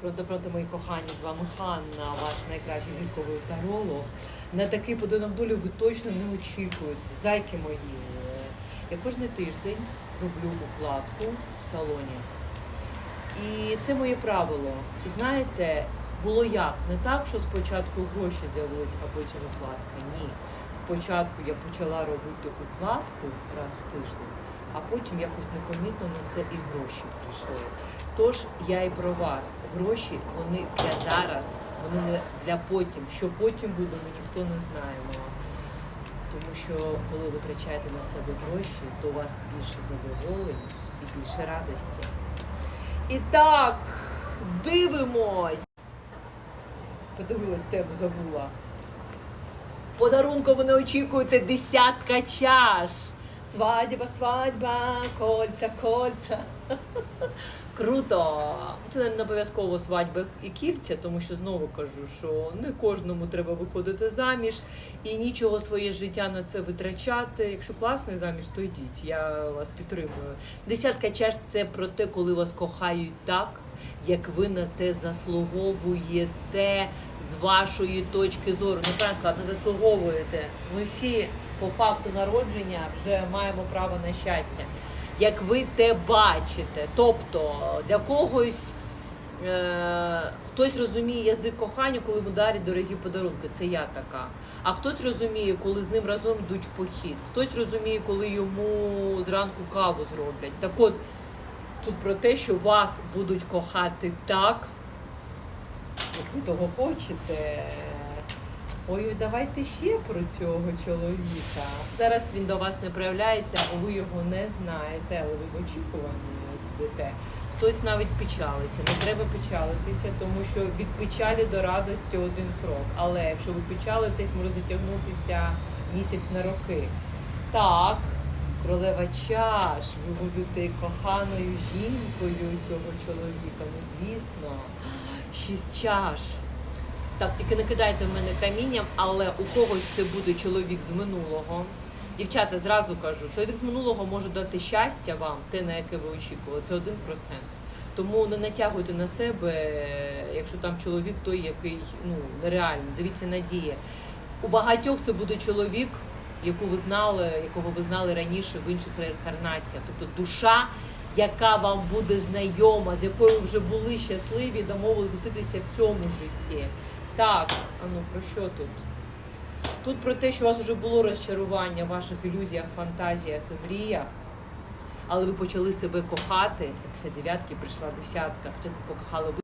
Правда, правда, мої кохані, з вами Ханна, ваш найкращий зірковий таролог. На такий подарунок долі ви точно не очікуєте. Зайки мої. Я кожен тиждень роблю укладку в салоні. І це моє правило. І знаєте, було як? Не так, що спочатку гроші з'явились, а потім укладка. Ні. Спочатку я почала робити укладку раз в тиждень, а потім якось непомітно на це і гроші прийшли. Тож я і про вас. Гроші вони для зараз, вони не для потім. Що потім буде, ми ніхто не знаємо. Тому що коли ви витрачаєте на себе гроші, то у вас більше задоволень і більше радості. І так, дивимось. Подивилась тему, забула. Подарунку ви не очікуєте десятка чаш. Свадьба, свадьба, кольця, кольця. Круто! Це не обов'язково свадьба і кільця, тому що знову кажу, що не кожному треба виходити заміж і нічого своє життя на це витрачати. Якщо класний заміж, то йдіть. Я вас підтримую. Десятка чаш це про те, коли вас кохають так, як ви на те заслуговуєте з вашої точки зору. Не правильно не заслуговуєте. Ми всі по факту народження вже маємо право на щастя. Як ви те бачите, тобто для когось е, хтось розуміє язик кохання, коли йому дарять дорогі подарунки. Це я така. А хтось розуміє, коли з ним разом йдуть в похід. Хтось розуміє, коли йому зранку каву зроблять. Так от тут про те, що вас будуть кохати так, як ви того хочете. Ой, давайте ще про цього чоловіка. Зараз він до вас не проявляється, а ви його не знаєте, але ви в очікуванні спите. Хтось навіть печалиться. Не треба печалитися, тому що від печалі до радості один крок. Але якщо ви печалитесь, може затягнутися місяць на роки. Так, королева чаш, ви будете коханою жінкою цього чоловіка. Ну, звісно, шість чаш. Так, тільки не кидайте в мене камінням, але у когось це буде чоловік з минулого. Дівчата, зразу кажу, чоловік з минулого може дати щастя вам, те, на яке ви очікували, це один процент. Тому не натягуйте на себе, якщо там чоловік той, який ну нереальний. Дивіться надія. У багатьох це буде чоловік, яку ви знали, якого ви знали раніше в інших реінкарнаціях. Тобто душа, яка вам буде знайома, з якою ви вже були щасливі, домовились зустрітися в цьому житті. Так, а ну про що тут? Тут про те, що у вас вже було розчарування в ваших ілюзіях, фантазіях і мріях, але ви почали себе кохати. Після дев'ятки прийшла десятка, хоча ти покохали